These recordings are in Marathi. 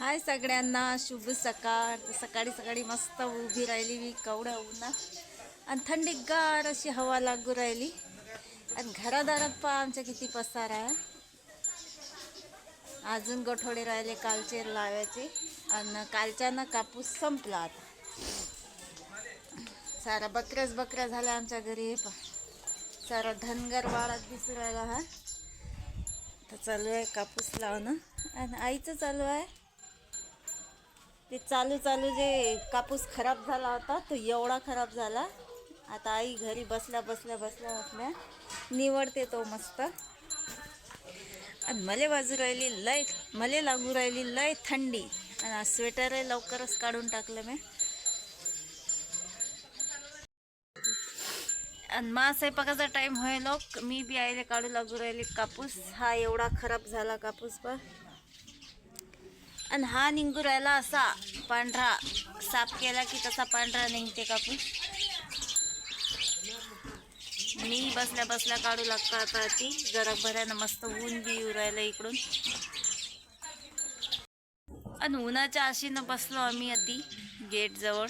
हाय सगळ्यांना शुभ सकाळ. सकाळी सकाळी मस्त उभी राहिली मी कवड्या उन्हा आणि थंडीगार अशी हवा लागू राहिली. आणि घरादारात पहा आमच्या किती पसार आहे. अजून गोठवडे राहिले कालचे लावायचे. आणि कालच्यानं कापूस संपला आता. सारा बकऱ्याच बकऱ्या झाल्या आमच्या घरी. हे पहा. सारा धनगर वाळात दिसू राहिला हा. तर चालू आहे कापूस लावणं. आणि आईचं चालू आहे. ते चालू चालू जे कापूस खराब झाला होता तो एवढा खराब झाला. आता आई घरी बसल्या बसल्या बसल्या बसल्या निवडते तो मस्त. आणि मले बाजू राहिली लय मले लागू राहिली लय थंडी. आणि स्वेटरही लवकरच काढून टाकलं मी. आणि मा स्वयंपाकाचा टाईम होईल लोक मी बी आईले काढू लागू राहिली कापूस. हा एवढा खराब झाला कापूस पण. आणि हा निघू राहिला असा पांढरा साफ केला की तसा पांढरा निघते कापूस. मी बसल्या बसल्या काढू लागतो आता ती. जरा मस्त ऊन बी येऊ राहिलं इकडून. आणि उन्हाच्या आशीनं बसलो आम्ही आधी गेटजवळ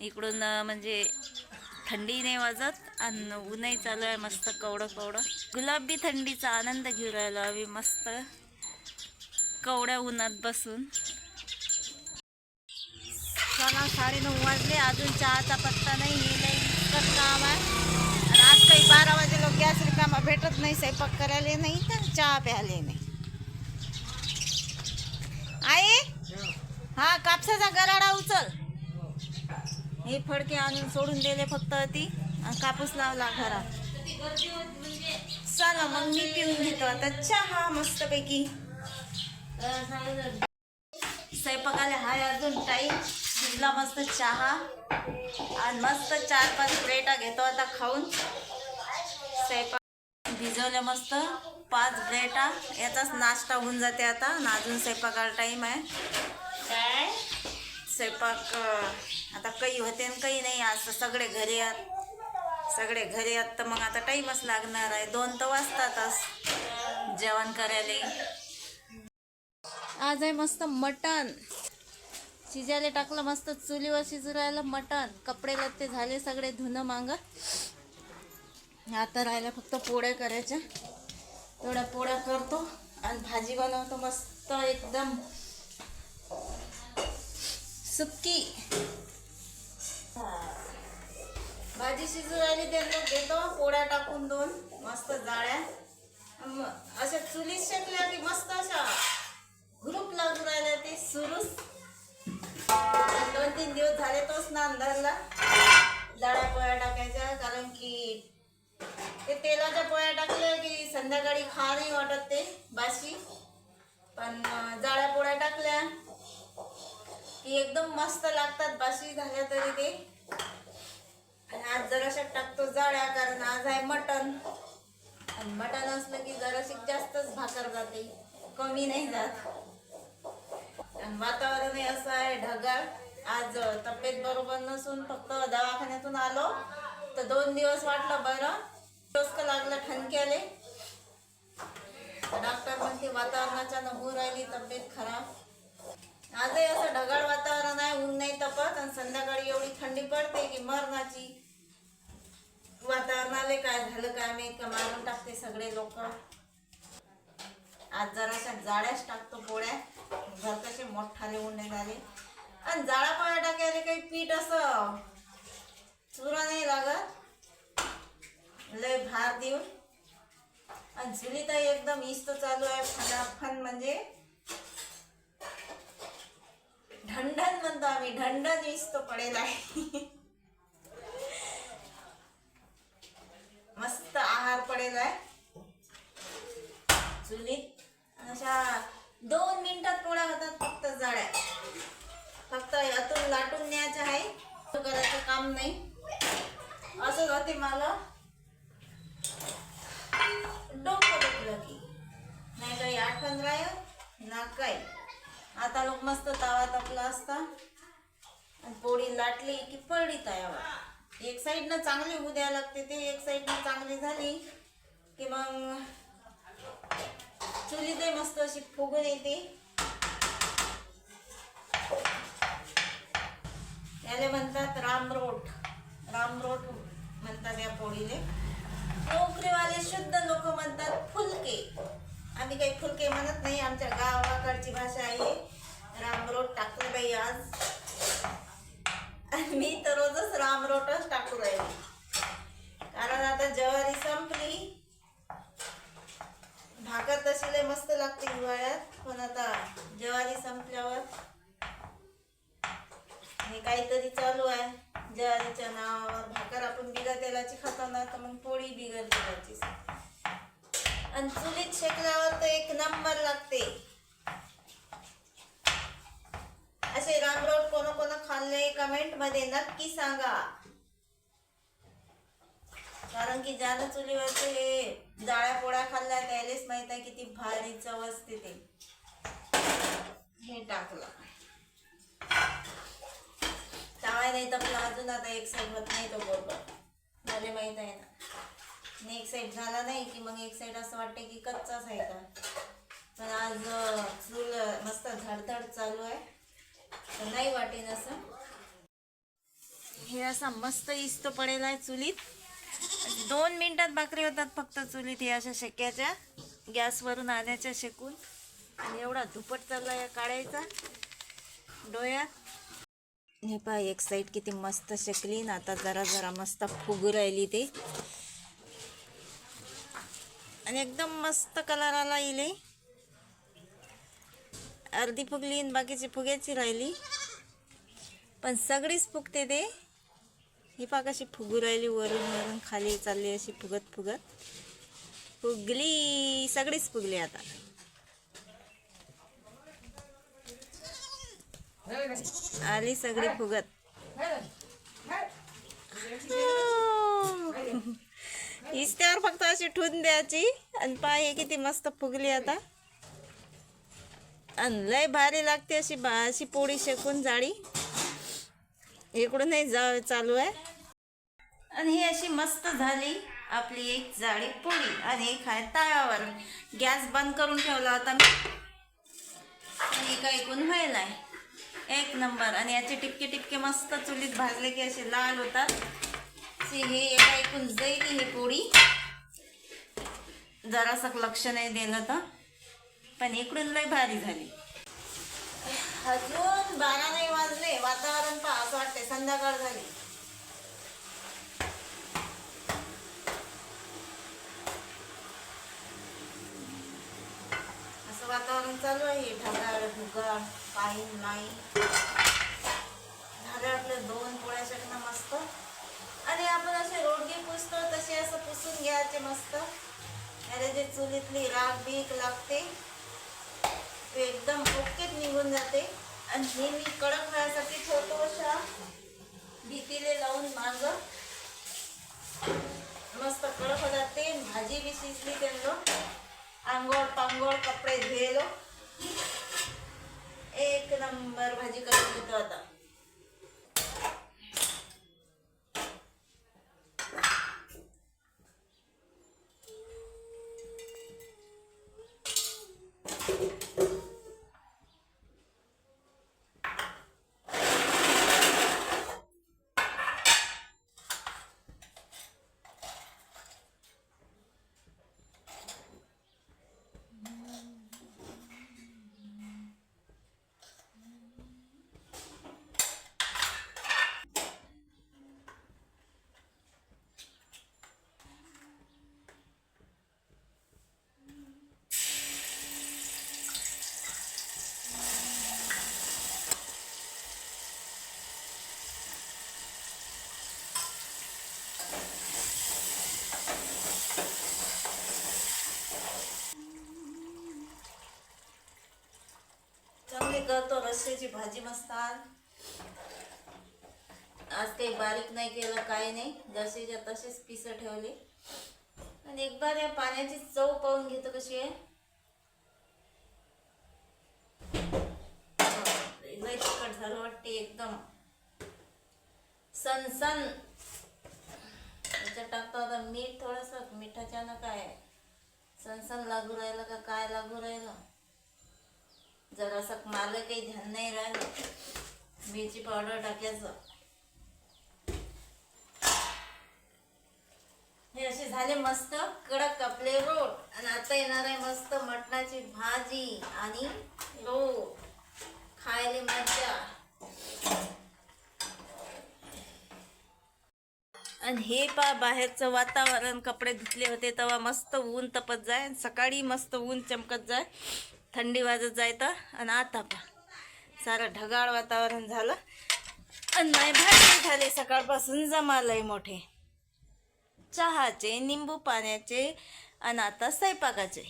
इकडून म्हणजे थंडी नाही वाजत आणि ऊनही चालू आहे मस्त कवडं कवडं गुलाबी थंडीचा आनंद घेऊ राहिलो आम्ही मस्त. कवड्या उन्हात बसून. चला साडेनऊ वाजले. अजून चहाचा पत्ता नाही हे नाही इतकंच काम आहे. आज काही बारा वाजे लोक गॅस रिकामा भेटत नाही स्वयंपाक करायला नाही तर चहा प्यायला नाही. आई? हा कापसाचा गराडा उचल. हे फडके आणून सोडून दिले फक्त ती. कापूस लावला घरात. चला मग मी पिऊन घेतो. आता चहा मस्तपैकी. स्वयंपाकाला हाय अजून टाईम भिजला मस्त चहा. आणि मस्त चार पाच प्लेटा घेतो आता खाऊन. स्वयंपाक भिजवल्या मस्त. पाच प्लेटा. याचाच नाश्ता होऊन जाते आता. अजून स्वयंपाकाला टाईम आहे. काय? स्वयंपाक आता काही होते आणि काही नाही. आज सगळे घरी आहात सगळे घरी आहात तर मग आता टाईमच लागणार आहे. दोन तर वाजतातच. जेवण करायला. आज आहे मस्त मटण. शिजायला टाकलं मस्त चुलीवर शिजू राहिलं मटण. कपडे लत्ते झाले सगळे धुणं मांग. आता राहिल्या फक्त पोळ्या करायच्या. तेवढ्या पोळ्या करतो आणि भाजी बनवतो मस्त एकदम. सुक्की भाजी शिजू राहिली त्यांना देतो. पोळ्या टाकून दोन. मस्त जाळ्या. अशा चुलीत शेकल्या की मस्त अशा. लागून राहिला ते सुरूच. दोन तीन दिवस झाले तोच नान धरला जाळ्या पोळ्या टाकायच्या कारण की ते तेलाच्या पोळ्या टाकल्या की संध्याकाळी खा नाही वाटत ते बाशी पण जाळ्या पोळ्या टाकल्या की एकदम मस्त लागतात बाशी झाल्या तरी ते. आणि आज जराशा टाकतो जाळ्या कारण आज आहे मटण. आणि मटण असलं की जराशी जास्तच भाकर जाते कमी नाही जात. आणि वातावरणही असं आहे ढगाळ. आज तब्येत बरोबर नसून फक्त दवाखान्यातून आलो. तर दोन दिवस वाटलं बरं. डोसकं लागलं ठणक्याले. डॉक्टर म्हणते वातावरणाच्या होऊ राहिली तब्येत खराब. आजही असं ढगाळ वातावरण आहे ऊन नाही तपत. आणि संध्याकाळी एवढी थंडी पडते की मरणाची वातावरणाले काय झालं काय मी का मारून टाकते सगळे लोक. आज जराशा जाळ्याच टाकतो पोळ्या. घर कसे मोठाले उंडे झाले आणि जाळा पोळ्या टाकायला काही पीठ असं चुरा नाही लागत. लय भार देऊन. आणि झुली तर एकदम इस्त चालू आहे फनाफन म्हणजे. ढंढन म्हणतो आम्ही ढंढन इस्त पडेल आहे. मस्त आहार पडेल आहे. चुलीत अशा दोन मिनिटात पोळ्या होतात फक्त जाळ्या. फक्त यातून लाटून न्यायचं आहे. करायचं काम नाही. असंच होते मला. डोकं दुखलं की. नाही काही आठवण राहील ना काही. आता लोक मस्त तावा तापला असता. आणि पोळी लाटली की पडली तयावर एक साईडनं चांगली होऊ द्यायला लागते ते एक साईडनं चांगली झाली की मग चुली ते मस्त अशी फुगून येते. त्याला म्हणतात रामरोट रामरोट म्हणतात या पोळीले. नोकरीवाले शुद्ध लोक म्हणतात फुलके. आम्ही काही फुलके म्हणत नाही आमच्या गावाकडची भाषा आहे. रामरोट टाकलं बाई आज. मी तर रोजच रामरोटच टाकू राहिली कारण आता ज्वारी संपली भाकर तशी लय मस्त लागते हिवाळ्यात पण आता ज्वारी संपल्यावर हे काहीतरी चालू आहे ज्वारीच्या नावावर भाकर आपण बिगर तेलाची खातो ना तर मग पोळी बिगर तेलाची आणि चुलीत शेकल्यावर तर एक नंबर लागते असे रामरोट कोण कोण कमेंटमध्ये नक्की सांगा. कारण की ज्यानं चुलीवरचे हे जाळ्या पोळ्या खाल्ल्या त्यालाच माहीत आहे किती भारी चव असते ते. हे टाकलं. टाळाय नाही तर अजून आता एक साईड होत नाही तो बरोबर. मला माहीत आहे ना. आणि एक साईड झाला नाही की मग एक साईड असं वाटते की कच्चाच आहे का? पण आज चूल मस्त धडधड चालू आहे. तर नाही वाटेन असं. हे असा मस्त इस्त पडेल आहे चुलीत. दोन मिनिटात भाकरी होतात फक्त चुलीत हे अशा शेक्याच्या. गॅसवरून आण्याच्या शेकून. आणि एवढा धुपट चालला या काढायचा. डोळ्यात. हे पहा एक साईड किती मस्त शेकली. ना आता जरा जरा मस्त फुगू राहिली ते. आणि एकदम मस्त कलर आला येईल अर्धी फुगली आणि बाकीची फुग्याची राहिली. पण सगळीच फुगते ते. ही पा कशी फुगू राहिली वरून वरून खाली चालली अशी फुगत फुगत. फुगली सगळीच फुगली आता. आली सगळी फुगत. इस्त्यावर फक्त अशी ठून द्यायची. आणि पाय हे किती मस्त फुगली आता. आणि लय भारी लागते अशी बा अशी पोळी शेकून जाळी. इकडूनही जा चालू आहे. आणि ही अशी मस्त झाली आपली एक जाळी पोळी आणि एक आहे तळावर गॅस बंद करून ठेवला होता मी. आणि एका ऐकून व्हायला आहे एक नंबर. आणि याचे टिपके टिपके मस्त चुलीत भाजले की असे लाल होतात. हे एका ऐकून जाईल ही पोळी जरासं लक्ष नाही दिलं तर. पण इकडून लय भारी झाली. अजून बारा नाही वाजले. वातावरण पहा असं वाटते संध्याकाळ झाली. वातावरण चालू आहे. ढगाळ ढुगाळ काही नाही. झाले आपलं दोन पोळ्या शकणं मस्त. आणि आपण असे रोडगे पुसतो तसे असं पुसून घ्यायचे मस्त. अरे जे चुलीतली राग बीक लागते. ते एकदम ओकेत निघून जाते. आणि हे मी कडक व्हायसाठी ठेवतो अशा भीतीले लावून माग मस्त कडक जाते भाजी बी शिजली त्यांना. आंघोळ पांघोळ कपडे धुएलो एक नंबर भाजी करून घेतो आता चांगली करतो भाजी मस्त आज ते काही बारीक नाही केलं काही नाही. जसेच्या तसेच पिसं ठेवले. आणि एकदा या पाण्याची चव पाहून घेतो कशी आहे. तिखट झालं वाटते एकदम. सनसन त्याच्यात टाकतो आता मीठ थोडस. मिठाच्या ना काय सनसन लागू राहिलं का काय लागू राहिलं? जरासं मला काही ध्यान नाही राहिलं. मिरची पावडर टाकायचं. हे असे झाले मस्त कडक कापले रोट. आणि आता येणार आहे मस्त मटणाची भाजी आणि रोट. खायला मजा आणि हे पा बाहेरचं वातावरण कपडे धुतले होते तेव्हा मस्त ऊन तपत जाय आणि सकाळी मस्त ऊन चमकत जाय. थंडी वाजत जायतं आणि आता पा सारं ढगाळ वातावरण झालं. आणि नाही भांडे झाले सकाळपासून जमालंय मोठे. चहाचे निंबू पाण्याचे आणि आता स्वयंपाकाचे.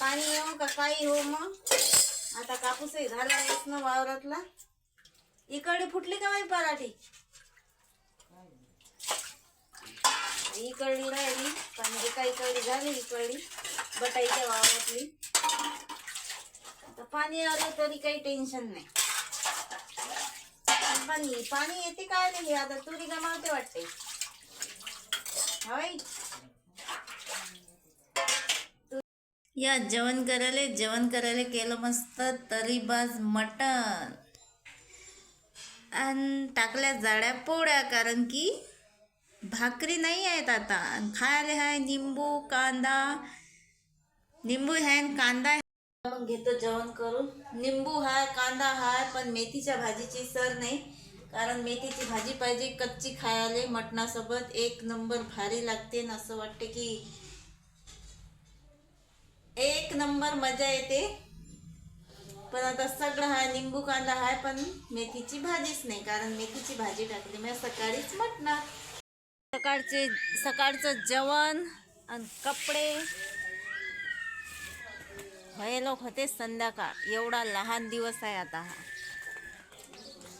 पाणी येऊ का काही हो मग? आता कापूसही झाला नाहीच ना वावरातला. इकडे फुटली का माही पराठी? इकडली राहिली पण एका इकडली झाली इकडली बटाईच्या वावरातली. आता पाणी आलं तरी काही टेन्शन नाही. पाणी पाणी येते काय नाही आता तुरी गमावते वाटते. होय? या जेवण करायला जेवण करायला केलं मस्त तरी बाज मटण. आणि टाकल्या जाड्या पोळ्या कारण की भाकरी नाही आहेत आता. आणि खायला आहे निंबू कांदा. निंबू आहे कांदा मग घेतो जेवण करून. निंबू हाय कांदा हाय पण मेथीच्या भाजीची सर नाही. कारण मेथीची भाजी पाहिजे कच्ची खायला मटणासोबत. एक नंबर भारी लागते ना असं वाटते की एक नंबर मजा येते. पण आता सगळं हाय निंबू कांदा हाय पण मेथीची भाजीच नाही. कारण मेथीची भाजी टाकली मी सकाळीच मटणार सकाळचे सकाळचं जेवण आणि कपडे. भयलोक होते संध्याकाळ एवढा लहान दिवस आहे आता हा.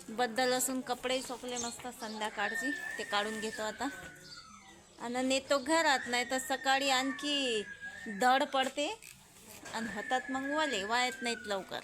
बद्दल असून कपडे सोकले मस्त संध्याकाळची ते काढून घेतो आता. आणि नेतो घरात नाही तर सकाळी आणखी दड पडते आणि हातात मग वले वायत नाहीत लवकर.